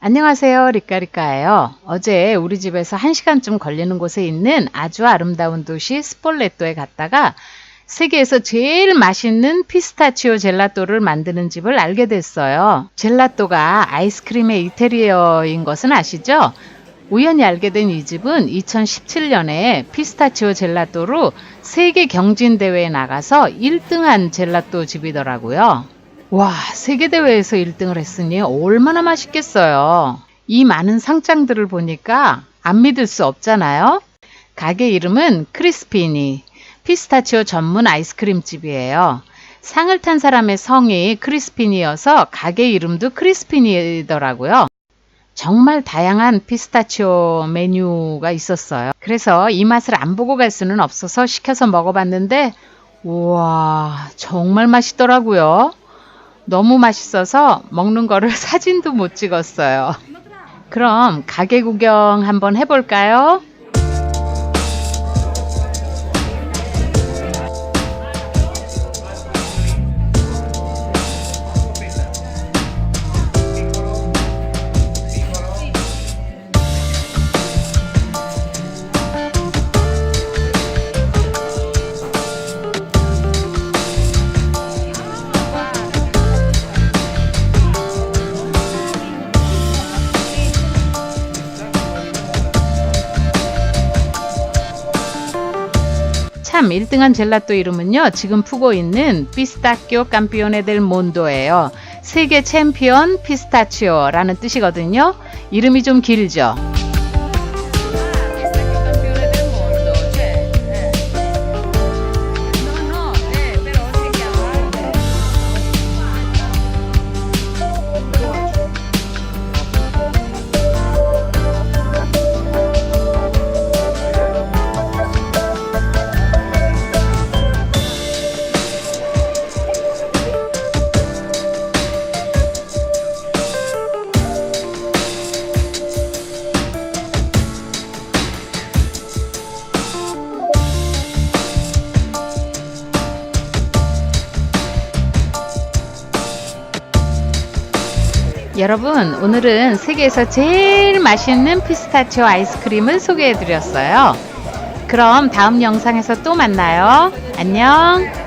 안녕하세요. 리카리카예요. 어제 우리 집에서 1시간쯤 걸리는 곳에 있는 아주 아름다운 도시 스폴레토에 갔다가 세계에서 제일 맛있는 피스타치오 젤라또를 만드는 집을 알게 됐어요. 젤라또가 아이스크림의 이태리어인 것은 아시죠? 우연히 알게 된 이 집은 2017년에 피스타치오 젤라또로 세계 경진 대회에 나가서 1등한 젤라또 집이더라고요. 와, 세계대회에서 1등을 했으니 얼마나 맛있겠어요. 이 많은 상장들을 보니까 안 믿을 수 없잖아요. 가게 이름은 크리스피니, 피스타치오 전문 아이스크림 집이에요. 상을 탄 사람의 성이 크리스피니여서 가게 이름도 크리스피니더라고요. 정말 다양한 피스타치오 메뉴가 있었어요. 그래서 이 맛을 안 보고 갈 수는 없어서 시켜서 먹어봤는데, 우와, 정말 맛있더라고요. 너무 맛있어서 먹는 거를 사진도 못 찍었어요. 그럼 가게 구경 한번 해볼까요? 참 1등한 젤라또 이름은요. 지금 푸고 있는 피스타치오 깜피오네 델 몬도예요. 세계 챔피언 피스타치오라는 뜻이거든요. 이름이 좀 길죠. 여러분, 오늘은 세계에서 제일 맛있는 피스타치오 아이스크림을 소개해 드렸어요. 그럼 다음 영상에서 또 만나요. 안녕.